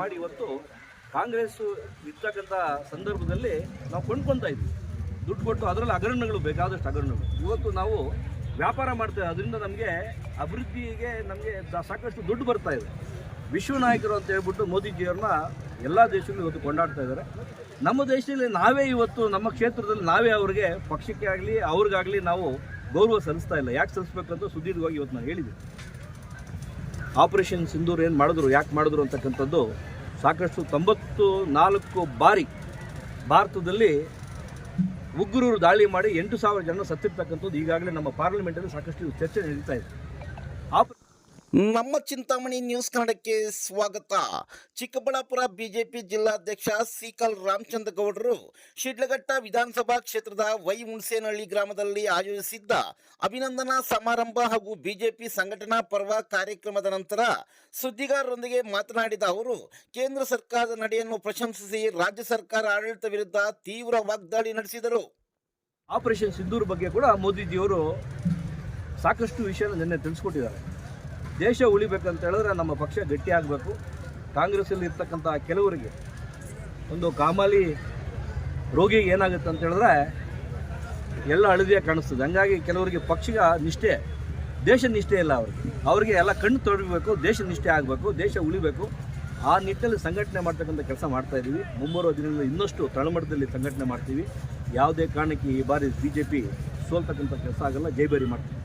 ಮಾಡಿ ಇವತ್ತು ಕಾಂಗ್ರೆಸ್ ಇರ್ತಕ್ಕಂಥ ಸಂದರ್ಭದಲ್ಲಿ ನಾವು ಕೊಂಡ್ಕೊತಾ ಇದ್ವಿ. ದುಡ್ಡು ಕೊಟ್ಟು ಅದರಲ್ಲಿ ಹಗರಣಗಳು ಬೇಕಾದಷ್ಟು ಹಗರಣಗಳು. ಇವತ್ತು ನಾವು ವ್ಯಾಪಾರ ಮಾಡ್ತೇವೆ. ಅದರಿಂದ ನಮಗೆ ಅಭಿವೃದ್ಧಿಗೆ ನಮಗೆ ಸಾಕಷ್ಟು ದುಡ್ಡು ಬರ್ತಾ ಇದೆ. ವಿಶ್ವ ನಾಯಕರು ಅಂತ ಹೇಳ್ಬಿಟ್ಟು ಮೋದಿಜಿಯವ್ರನ್ನ ಎಲ್ಲ ದೇಶಗಳು ಇವತ್ತು ಕೊಂಡಾಡ್ತಾ ಇದ್ದಾರೆ. ನಮ್ಮ ದೇಶದಲ್ಲಿ ನಾವೇ ಇವತ್ತು ನಮ್ಮ ಕ್ಷೇತ್ರದಲ್ಲಿ ನಾವೇ ಅವ್ರಿಗೆ ಪಕ್ಷಕ್ಕೆ ಆಗಲಿ, ಅವ್ರಿಗಾಗಲಿ ನಾವು ಗೌರವ ಸಲ್ಲಿಸ್ತಾ ಇಲ್ಲ. ಯಾಕೆ ಸಲ್ಲಿಸ್ಬೇಕಂತ ಸುದೀರ್ಘವಾಗಿ ಇವತ್ತು ನಾನು ಹೇಳಿದ್ದೀನಿ ಆಪರೇಷನ್ ಸಿಂಧೂರ್ ಏನು ಮಾಡಿದ್ರು, ಯಾಕೆ ಮಾಡಿದ್ರು ಅಂತಕ್ಕಂಥದ್ದು ಸಾಕಷ್ಟು ತೊಂಬತ್ತು ನಾಲ್ಕು ಬಾರಿ ಭಾರತದಲ್ಲಿ ಉಗ್ರರು ದಾಳಿ ಮಾಡಿ ಎಂಟು ಸಾವಿರ ಜನ ಸತ್ತಿರ್ತಕ್ಕಂಥದ್ದು ಈಗಾಗಲೇ ನಮ್ಮ ಪಾರ್ಲಿಮೆಂಟಲ್ಲಿ ಸಾಕಷ್ಟು ಚರ್ಚೆ ನಡೀತಾ ಇದೆ. ಆಪ ನಮ್ಮ ಚಿಂತಾಮಣಿ ನ್ಯೂಸ್ ಕನ್ನಡಕ್ಕೆ ಸ್ವಾಗತ. ಚಿಕ್ಕಬಳ್ಳಾಪುರ ಬಿಜೆಪಿ ಜಿಲ್ಲಾಧ್ಯಕ್ಷ ಸಿಕಲ್ ರಾಮಚಂದ್ರ ಗೌಡರು ಶಿಡ್ಲಘಟ್ಟ ವಿಧಾನಸಭಾ ಕ್ಷೇತ್ರದ ವೈ ಹುಣಸೇನಹಳ್ಳಿ ಗ್ರಾಮದಲ್ಲಿ ಆಯೋಜಿಸಿದ್ದ ಅಭಿನಂದನಾ ಸಮಾರಂಭ ಹಾಗೂ ಬಿಜೆಪಿ ಸಂಘಟನಾ ಪರ್ವ ಕಾರ್ಯಕ್ರಮದ ನಂತರ ಸುದ್ದಿಗಾರರೊಂದಿಗೆ ಮಾತನಾಡಿದ ಅವರು, ಕೇಂದ್ರ ಸರ್ಕಾರದ ನಡೆಯನ್ನು ಪ್ರಶಂಸಿಸಿ ರಾಜ್ಯ ಸರ್ಕಾರ ಆಡಳಿತ ವಿರುದ್ಧ ತೀವ್ರ ವಾಗ್ದಾಳಿ ನಡೆಸಿದರು. ಆಪರೇಷನ್ ಸಿಂಧೂರ್ ಬಗ್ಗೆ ಕೂಡ ಮೋದಿಜಿಯವರು ಸಾಕಷ್ಟು ವಿಷಯ ನಿನ್ನೆ ತಿಳಿಸ್ಕೊಟ್ಟಿದ್ದಾರೆ. ದೇಶ ಉಳಿಬೇಕಂತ ಹೇಳಿದ್ರೆ ನಮ್ಮ ಪಕ್ಷ ಗಟ್ಟಿ ಆಗಬೇಕು. ಕಾಂಗ್ರೆಸ್ಸಲ್ಲಿ ಇರ್ತಕ್ಕಂಥ ಕೆಲವರಿಗೆ ಒಂದು ಕಾಮಾಲಿ ರೋಗಿಗೆ ಏನಾಗುತ್ತೆ ಅಂತ ಹೇಳಿದ್ರೆ ಎಲ್ಲ ಹಳದಿಯ ಕಾಣಿಸ್ತದೆ. ಹಂಗಾಗಿ ಕೆಲವರಿಗೆ ಪಕ್ಷಿಗ ನಿಷ್ಠೆ, ದೇಶ ನಿಷ್ಠೆ ಇಲ್ಲ ಅವ್ರಿಗೆ. ಅವರಿಗೆ ಎಲ್ಲ ಕಣ್ಣು ತೊಡಬೇಕು, ದೇಶ ನಿಷ್ಠೆ ಆಗಬೇಕು, ದೇಶ ಉಳಿಬೇಕು. ಆ ನಿಟ್ಟಿನಲ್ಲಿ ಸಂಘಟನೆ ಮಾಡ್ತಕ್ಕಂಥ ಕೆಲಸ ಮಾಡ್ತಾ ಇದ್ದೀವಿ. ಮುಂಬರುವ ದಿನಗಳಲ್ಲಿ ಇನ್ನಷ್ಟು ತಳಮಟ್ಟದಲ್ಲಿ ಸಂಘಟನೆ ಮಾಡ್ತೀವಿ. ಯಾವುದೇ ಕಾರಣಕ್ಕೆ ಈ ಬಾರಿ ಬಿ ಜೆ ಪಿ ಸೋಲ್ತಕ್ಕಂಥ ಕೆಲಸ ಆಗಲ್ಲ, ಜೈಬೇರಿ ಮಾಡ್ತೀವಿ.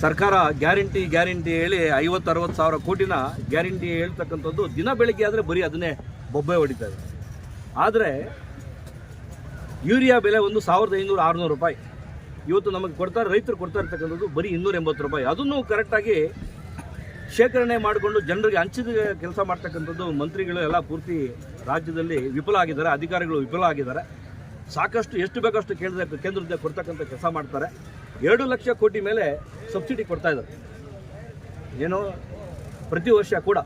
ಸರ್ಕಾರ ಗ್ಯಾರಂಟಿ ಗ್ಯಾರಂಟಿ ಹೇಳಿ ಐವತ್ತು, ಅರವತ್ತು ಸಾವಿರ ಕೋಟಿನ ಗ್ಯಾರಂಟಿ ಹೇಳ್ತಕ್ಕಂಥದ್ದು ದಿನ ಬೆಳಗ್ಗೆ ಆದರೆ ಬರೀ ಅದನ್ನೇ ಬೊಬ್ಬೆ ಹೊಡಿತಾ ಆದರೆ ಯೂರಿಯಾ ಬೆಲೆ ಒಂದು ಸಾವಿರದ ಐನೂರು, ಆರುನೂರು ರೂಪಾಯಿ. ಇವತ್ತು ನಮಗೆ ಕೊಡ್ತಾರೆ, ರೈತರು ಕೊಡ್ತಾ ಇರ್ತಕ್ಕಂಥದ್ದು ಬರೀ ಇನ್ನೂರ ಎಂಬತ್ತು ರೂಪಾಯಿ. ಅದನ್ನು ಕರೆಕ್ಟಾಗಿ ಶೇಖರಣೆ ಮಾಡಿಕೊಂಡು ಜನರಿಗೆ ಹಂಚಿದ ಕೆಲಸ ಮಾಡ್ತಕ್ಕಂಥದ್ದು ಮಂತ್ರಿಗಳು ಎಲ್ಲ ಪೂರ್ತಿ ರಾಜ್ಯದಲ್ಲಿ ವಿಫಲ ಆಗಿದ್ದಾರೆ, ಅಧಿಕಾರಿಗಳು ವಿಫಲ ಆಗಿದ್ದಾರೆ. ಸಾಕಷ್ಟು ಎಷ್ಟು ಬೇಕಷ್ಟು ಕೇಂದ್ರ, ಕೇಂದ್ರದಿಂದ ಕೊಡ್ತಕ್ಕಂಥ ಕೆಲಸ ಮಾಡ್ತಾರೆ. ಎರಡು ಲಕ್ಷ ಕೋಟಿ ಮೇಲೆ ಸಬ್ಸಿಡಿ ಕೊಡ್ತಾ ಇದ್ದಾರೆ. ಏನೋ ಪ್ರತಿ ವರ್ಷ ಕೂಡ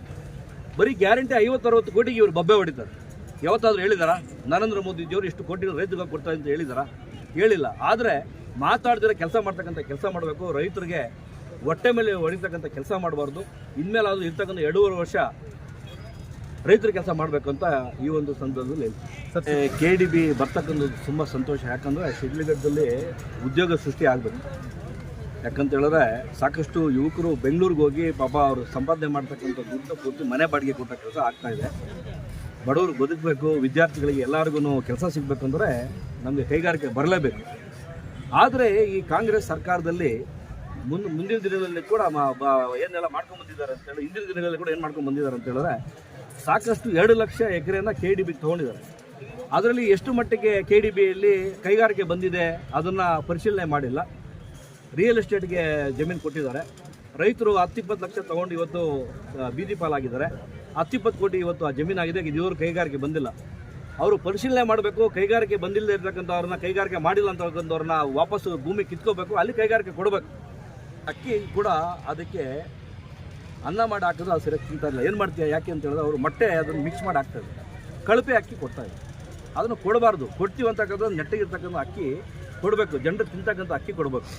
ಬರೀ ಗ್ಯಾರಂಟಿ ಐವತ್ತು ಅರವತ್ತು ಕೋಟಿಗೆ ಇವರು ಬಬ್ಬೆ ಹೊಡಿತಾರೆ. ಯಾವತ್ತಾದ್ರೂ ಹೇಳಿದಾರಾ? ನರೇಂದ್ರ ಮೋದಿಜಿಯವರು ಇಷ್ಟು ಕೋಟಿ ರೈತರಿಗೆ ಕೊಡ್ತಾರೆ ಅಂತ ಹೇಳಿದಾರಾ? ಹೇಳಿಲ್ಲ. ಆದರೆ ಮಾತಾಡ್ದಿರೋ ಕೆಲಸ ಮಾಡ್ತಕ್ಕಂಥ ಕೆಲಸ ಮಾಡಬೇಕು. ರೈತರಿಗೆ ಹೊಟ್ಟೆ ಮೇಲೆ ಹೊಡಿತಕ್ಕಂಥ ಕೆಲಸ ಮಾಡಬಾರ್ದು. ಇನ್ಮೇಲಾದರೂ ಇರ್ತಕ್ಕಂಥ ಎರಡೂವರೆ ವರ್ಷ ರೈತರ ಕೆಲಸ ಮಾಡಬೇಕು ಅಂತ ಈ ಒಂದು ಸಂದರ್ಭದಲ್ಲಿ ಕೆ ಡಿ ಬಿ ಬರ್ತಕ್ಕಂಥದ್ದು ತುಂಬ ಸಂತೋಷ. ಯಾಕಂದರೆ ಶಿಡ್ಲಘಟ್ಟದಲ್ಲಿ ಉದ್ಯೋಗ ಸೃಷ್ಟಿ ಆಗಬೇಕು. ಯಾಕಂತ ಹೇಳಿದ್ರೆ ಸಾಕಷ್ಟು ಯುವಕರು ಬೆಂಗಳೂರಿಗೆ ಹೋಗಿ ಪಾಪ ಅವರು ಸಂಪಾದನೆ ಮಾಡ್ತಕ್ಕಂಥ ದುಡ್ಡು ಪೂರ್ತಿ ಮನೆ ಬಾಡಿಗೆ ಕೊಟ್ಟ ಕೆಲಸ ಆಗ್ತಾ ಇದೆ. ಬಡವರು ಬದುಕಬೇಕು ವಿದ್ಯಾರ್ಥಿಗಳಿಗೆ ಎಲ್ಲರಿಗೂ ಕೆಲಸ ಸಿಗಬೇಕಂದ್ರೆ ನಮಗೆ ಕೈಗಾರಿಕೆ ಬರಲೇಬೇಕು. ಆದರೆ ಈ ಕಾಂಗ್ರೆಸ್ ಸರ್ಕಾರದಲ್ಲಿ ಮುಂದೆ ಮುಂದಿನ ದಿನಗಳಲ್ಲಿ ಕೂಡ ಏನೆಲ್ಲ ಮಾಡ್ಕೊಂಡು ಬಂದಿದ್ದಾರೆ ಅಂತ ಹೇಳಿ ಹಿಂದಿನ ದಿನಗಳಲ್ಲಿ ಕೂಡ ಏನು ಮಾಡ್ಕೊಂಡು ಬಂದಿದ್ದಾರೆ ಅಂತ ಹೇಳಿದ್ರೆ ಸಾಕಷ್ಟು ಎರಡು ಲಕ್ಷ ಎಕರೆಯನ್ನು ಕೆ ಡಿ ಬಿ ತೊಗೊಂಡಿದ್ದಾರೆ. ಅದರಲ್ಲಿ ಎಷ್ಟು ಮಟ್ಟಿಗೆ ಕೆ ಡಿ ಬಿಯಲ್ಲಿ ಕೈಗಾರಿಕೆ ಬಂದಿದೆ ಅದನ್ನು ಪರಿಶೀಲನೆ ಮಾಡಿಲ್ಲ. ರಿಯಲ್ ಎಸ್ಟೇಟ್ಗೆ ಜಮೀನು ಕೊಟ್ಟಿದ್ದಾರೆ. ರೈತರು ಹತ್ತಿಪ್ಪತ್ತು ಲಕ್ಷ ತೊಗೊಂಡು ಇವತ್ತು ಬೀದಿ ಪಾಲಾಗಿದ್ದಾರೆ. ಹತ್ತಿಪ್ಪತ್ತು ಕೋಟಿ ಇವತ್ತು ಆ ಜಮೀನಾಗಿದೆ ಇದುವರೆಗೂ ಕೈಗಾರಿಕೆ ಬಂದಿಲ್ಲ. ಅವರು ಪರಿಶೀಲನೆ ಮಾಡಬೇಕು, ಕೈಗಾರಿಕೆ ಬಂದಿಲ್ಲದೆ ಇರ್ತಕ್ಕಂಥವ್ರನ್ನ ಕೈಗಾರಿಕೆ ಮಾಡಿಲ್ಲ ಅಂತಕ್ಕಂಥವ್ರನ್ನ ವಾಪಸ್ಸು ಭೂಮಿ ಕಿತ್ಕೋಬೇಕು, ಅಲ್ಲಿ ಕೈಗಾರಿಕೆ ಕೊಡಬೇಕು. ಅಕ್ಕಿ ಕೂಡ ಅದಕ್ಕೆ ಅನ್ನ ಮಾಡಿ ಹಾಕಿದ್ರೆ ಅದು ಸರಿಯಾಗಿ ತಿಂತಾ ಇಲ್ಲ. ಏನು ಮಾಡ್ತೀಯ, ಯಾಕೆ ಅಂತ ಹೇಳಿದ್ರೆ ಅವರು ಮೊಟ್ಟೆ ಅದನ್ನು ಮಿಕ್ಸ್ ಮಾಡಿ ಹಾಕ್ತಾರೆ ಕಳಪೆ ಅಕ್ಕಿ ಕೊಡ್ತಾ ಇದೆ ಅದನ್ನು ಕೊಡಬಾರ್ದು. ಕೊಡ್ತೀವಿ ಅಂತಕ್ಕಂಥ ನೆಟ್ಟಗಿರ್ತಕ್ಕಂಥ ಅಕ್ಕಿ ಕೊಡಬೇಕು. ಜನರು ತಿಂತಕ್ಕಂಥ ಅಕ್ಕಿ ಕೊಡಬೇಕು.